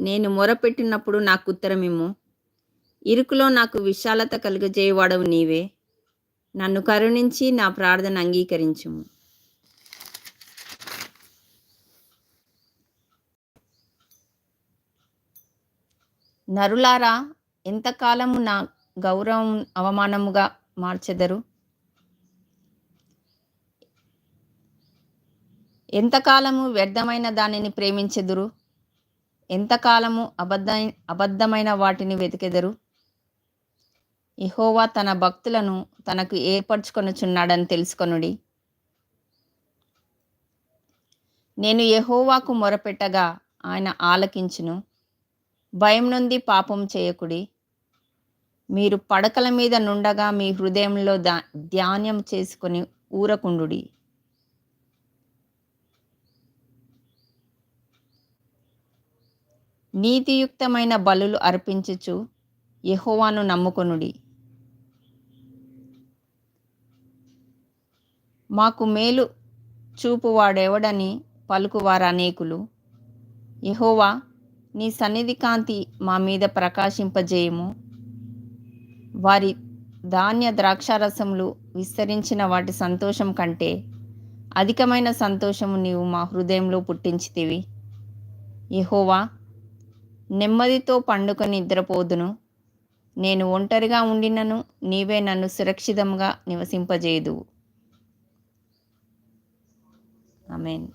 నేను మొరపెట్టినప్పుడు నాకు ఉత్తరమిమ్ము. ఇరుకులో నాకు విశాలత కలుగజేయవాడవు నీవే. నన్ను కరుణించి నా ప్రార్థన అంగీకరించుము. నరులారా ఎంతకాలము నా గౌరవం అవమానముగా మార్చెదరు. ఎంతకాలము వ్యర్థమైన దానిని ప్రేమించెదురు. ఎంతకాలము అబద్ధ అబద్ధమైన వాటిని వెతికెదరు? ఇహోవా తన భక్తులను తనకు ఏర్పరచుకొనుచున్నాడని తెలుసుకొనుడి. నేను యహోవాకు మొరపెట్టగా ఆయన ఆలకించును. భయం నుండి పాపం చేయకుడి. మీరు పడకల మీద నుండగా మీ హృదయంలో దా ధ్యానం చేసుకొని ఊరకుండుడి. నీతియుక్తమైన బలులు అర్పించుచు యహోవాను నమ్ముకొనుడి. మాకు మేలు చూపువాడెవడని పలుకువారు అనేకులు. యహోవా నీ సన్నిధి కాంతి మా మీద ప్రకాశింపజేయము. వారి ధాన్య ద్రాక్షారసములు విస్తరించిన వాటి సంతోషం కంటే అధికమైన సంతోషము నీవు మా హృదయంలో పుట్టించితివి. యహోవా నెమ్మదితో పండుకొని నిద్రపోదును. నేను ఒంటరిగా ఉండినను నీవే నన్ను సురక్షితంగా నివసింపజేయుదువు. ఆమెన్.